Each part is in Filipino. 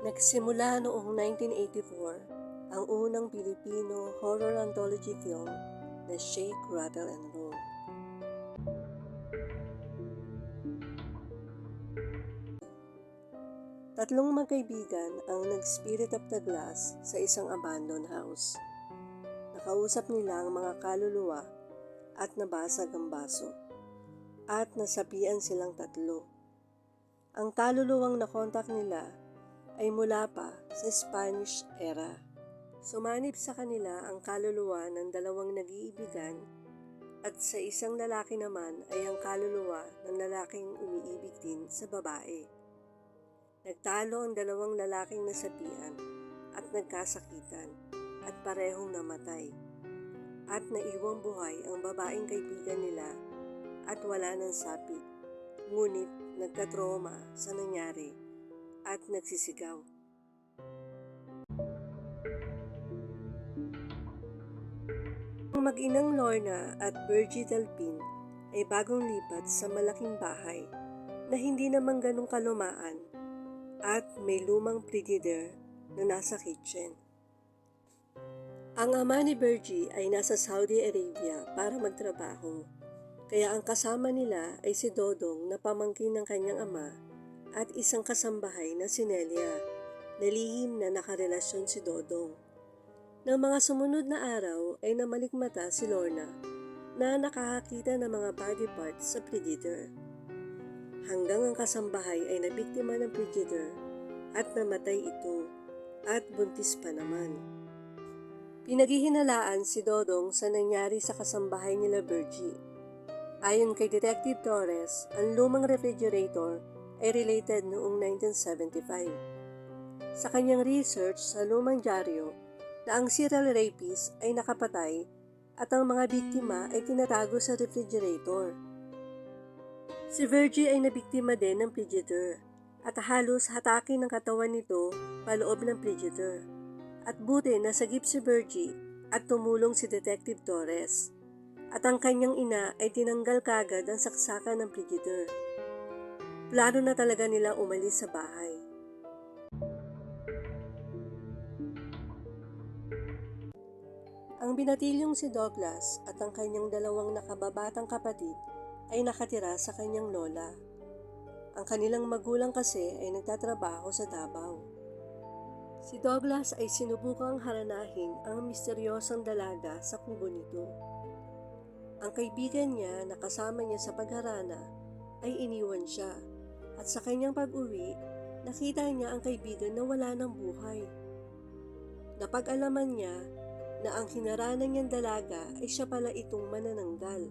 Nagsimula noong 1984 ang unang Pilipino horror anthology film na Shake, Rattle and Roll. Tatlong magkaibigan ang nag-spirit of the glass sa isang abandoned house. Nakausap nila ang mga kaluluwa at nabasag ang baso. At nasapian silang tatlo. Ang kaluluwang nakontak nila ay mula pa sa Spanish era. Sumanib sa kanila ang kaluluwa ng dalawang nag-iibigan at sa isang lalaki naman ay ang kaluluwa ng lalaking umiibig din sa babae. Nagtalo ang dalawang lalaking nasapian at nagkasakitan at parehong namatay. At naiwang buhay ang babaeng kaibigan nila at wala ng sapi. Ngunit nagkatroma sa nangyari at nagsisigaw. Ang mag-inang Lorna at Virgie Delpin ay bagong lipat sa malaking bahay na hindi naman ganong kalumaan at may lumang frigidaire na nasa kitchen. Ang ama ni Virgie ay nasa Saudi Arabia para magtrabaho, kaya ang kasama nila ay si Dodong na pamangkin ng kanyang ama at isang kasambahay na si Nelia, na lihim na nakarelasyon si Dodong. Nang mga sumunod na araw ay namalikmata si Lorna na nakakakita ng mga body parts sa predator. Hanggang ang kasambahay ay nabiktima ng predator at namatay ito at buntis pa naman. Pinaghihinalaan si Dodong sa nangyari sa kasambahay nila Virgie. Ayon kay Detective Torres, ang lumang refrigerator ay related noong 1975. Sa kanyang research sa lumang dyaryo na ang serial rapist ay nakapatay at ang mga biktima ay tinatago sa refrigerator. Si Virgie ay nabiktima din ng predator at halos hatake ng katawan nito paloob ng predator. At buti nasagip si Virgie at tumulong si Detective Torres. At ang kanyang ina ay tinanggal kagad ang saksakan ng predator. Plano na talaga nila umalis sa bahay. Ang binatilyong si Douglas at ang kanyang dalawang nakababatang kapatid ay nakatira sa kanyang lola. Ang kanilang magulang kasi ay nagtatrabaho sa Davao. Si Douglas ay sinubukang haranahin ang misteryosang dalaga sa kubo nito. Ang kaibigan niya na kasama niya sa pagharana ay iniwan siya at sa kanyang pag-uwi, nakita niya ang kaibigan na wala ng buhay. Napag-alaman niya na ang hinarana niyang dalaga ay siya pala itong manananggal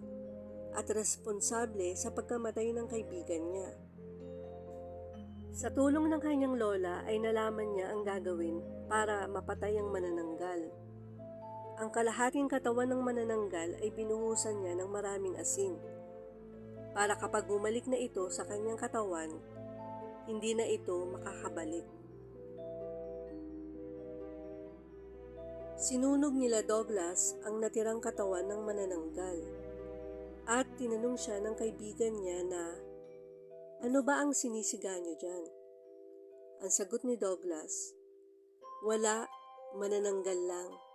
at responsable sa pagkamatay ng kaibigan niya. Sa tulong ng kanyang lola ay nalaman niya ang gagawin para mapatay ang manananggal. Ang kalahating katawan ng manananggal ay binuhusan niya ng maraming asin para kapag bumalik na ito sa kanyang katawan, hindi na ito makakabalik. Sinunog nila Douglas ang natirang katawan ng manananggal at tinanong siya ng kaibigan niya na ano ba ang sinisiga niyo dyan? Ang sagot ni Douglas, wala, manananggal lang.